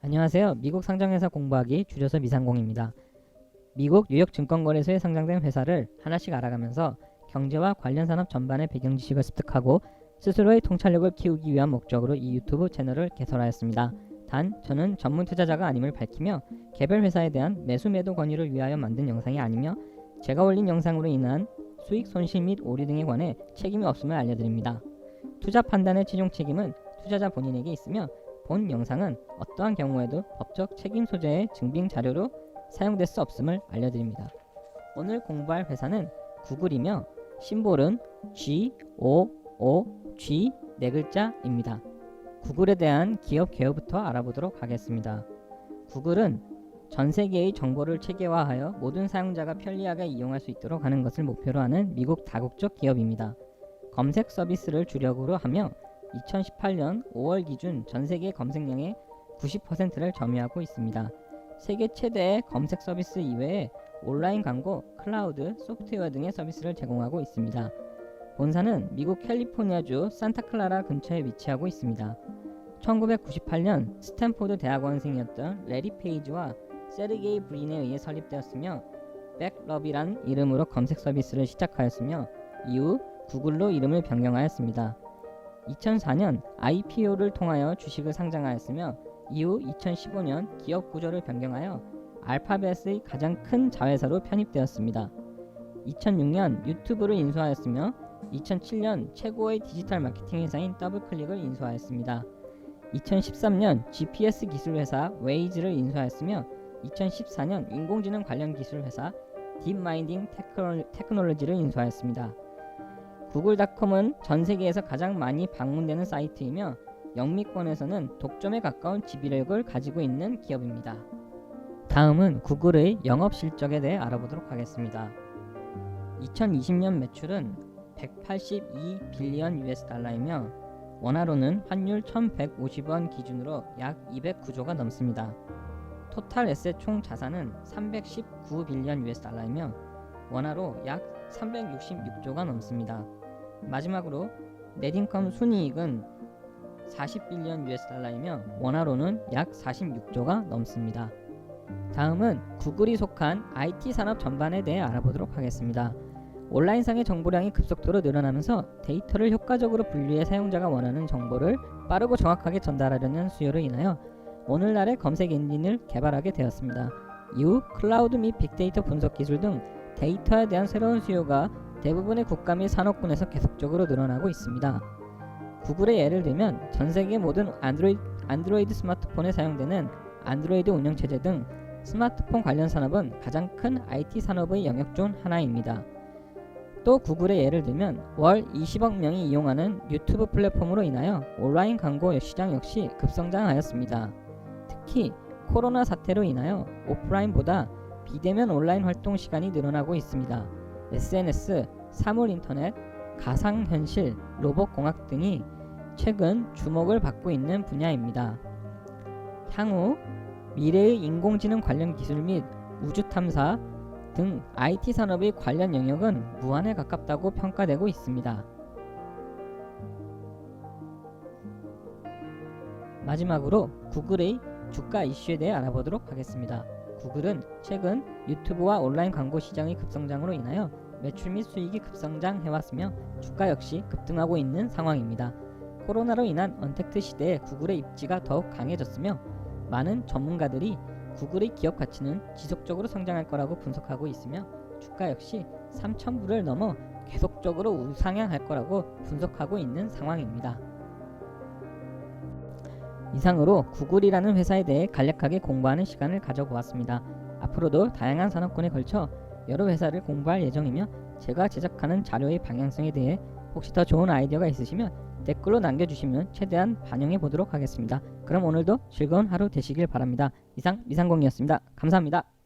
안녕하세요. 미국 상장회사 공부하기 줄여서 미상공입니다. 미국 뉴욕 증권거래소에 상장된 회사를 하나씩 알아가면서 경제와 관련 산업 전반의 배경 지식을 습득하고 스스로의 통찰력을 키우기 위한 목적으로 이 유튜브 채널을 개설하였습니다. 단 저는 전문 투자자가 아님을 밝히며 개별 회사에 대한 매수 매도 권유를 위하여 만든 영상이 아니며 제가 올린 영상으로 인한 수익 손실 및 오류 등에 관해 책임이 없음을 알려드립니다. 투자 판단의 최종 책임은 투자자 본인에게 있으며 본 영상은 어떠한 경우에도 법적 책임 소재의 증빙 자료로 사용될 수 없음을 알려드립니다. 오늘 공부할 회사는 구글이며 심볼은 G, O, O, G 네 글자입니다. 구글에 대한 기업 개요부터 알아보도록 하겠습니다. 구글은 전 세계의 정보를 체계화하여 모든 사용자가 편리하게 이용할 수 있도록 하는 것을 목표로 하는 미국 다국적 기업입니다. 검색 서비스를 주력으로 하며 2018년 5월 기준 전 세계 검색량의 90%를 점유하고 있습니다. 세계 최대의 검색 서비스 이외에 온라인 광고, 클라우드, 소프트웨어 등의 서비스를 제공하고 있습니다. 본사는 미국 캘리포니아주 산타클라라 근처에 위치하고 있습니다. 1998년 스탠포드 대학원생이었던 레리 페이지와 세르게이 브린에 의해 설립되었으며 백러비란 이름으로 검색 서비스를 시작하였으며 이후 구글로 이름을 변경하였습니다. 2004년 IPO를 통하여 주식을 상장하였으며 이후 2015년 기업 구조를 변경하여 알파벳의 가장 큰 자회사로 편입되었습니다. 2006년 유튜브를 인수하였으며 2007년 최고의 디지털 마케팅 회사인 더블클릭을 인수하였습니다. 2013년 GPS 기술 회사 웨이즈를 인수하였으며 2014년 인공지능 관련 기술 회사 딥마인딩 테크놀로지를 인수하였습니다. 구글닷컴은 전 세계에서 가장 많이 방문되는 사이트이며 영미권에서는 독점에 가까운 지배력을 가지고 있는 기업입니다. 다음은 구글의 영업 실적에 대해 알아보도록 하겠습니다. 2020년 매출은 182 빌리언 US 달러이며 원화로는 환율 1150원 기준으로 약 209조가 넘습니다. 토탈 에셋 총 자산은 319 빌리언 US 달러이며 원화로 약 366조가 넘습니다. 마지막으로 넷인컴 순이익은 40빌리언 US 달러이며 원화로는 약 46조가 넘습니다. 다음은 구글이 속한 IT 산업 전반에 대해 알아보도록 하겠습니다. 온라인상의 정보량이 급속도로 늘어나면서 데이터를 효과적으로 분류해 사용자가 원하는 정보를 빠르고 정확하게 전달하려는 수요로 인하여 오늘날의 검색 엔진을 개발하게 되었습니다. 이후 클라우드 및 빅데이터 분석 기술 등 데이터에 대한 새로운 수요가 대부분의 국가 및 산업군에서 계속적으로 늘어나고 있습니다. 구글의 예를 들면 전 세계 모든 안드로이드, 안드로이드 스마트폰에 사용되는 안드로이드 운영체제 등 스마트폰 관련 산업은 가장 큰 IT 산업의 영역 중 하나입니다. 또 구글의 예를 들면 월 20억 명이 이용하는 유튜브 플랫폼으로 인하여 온라인 광고 시장 역시 급성장하였습니다. 특히 코로나 사태로 인하여 오프라인보다 비대면 온라인 활동 시간이 늘어나고 있습니다. SNS, 사물 인터넷, 가상현실, 로봇공학 등이 최근 주목을 받고 있는 분야입니다. 향후 미래의 인공지능 관련 기술 및 우주 탐사 등 IT 산업의 관련 영역은 무한에 가깝다고 평가되고 있습니다. 마지막으로 구글의 주가 이슈에 대해 알아보도록 하겠습니다. 구글은 최근 유튜브와 온라인 광고 시장의 급성장으로 인하여 매출 및 수익이 급성장해왔으며 주가 역시 급등하고 있는 상황입니다. 코로나로 인한 언택트 시대에 구글의 입지가 더욱 강해졌으며 많은 전문가들이 구글의 기업 가치는 지속적으로 성장할 거라고 분석하고 있으며 주가 역시 3,000불을 넘어 계속적으로 우상향할 거라고 분석하고 있는 상황입니다. 이상으로 구글이라는 회사에 대해 간략하게 공부하는 시간을 가져보았습니다. 앞으로도 다양한 산업군에 걸쳐 여러 회사를 공부할 예정이며 제가 제작하는 자료의 방향성에 대해 혹시 더 좋은 아이디어가 있으시면 댓글로 남겨주시면 최대한 반영해 보도록 하겠습니다. 그럼 오늘도 즐거운 하루 되시길 바랍니다. 이상 미상공이었습니다. 감사합니다.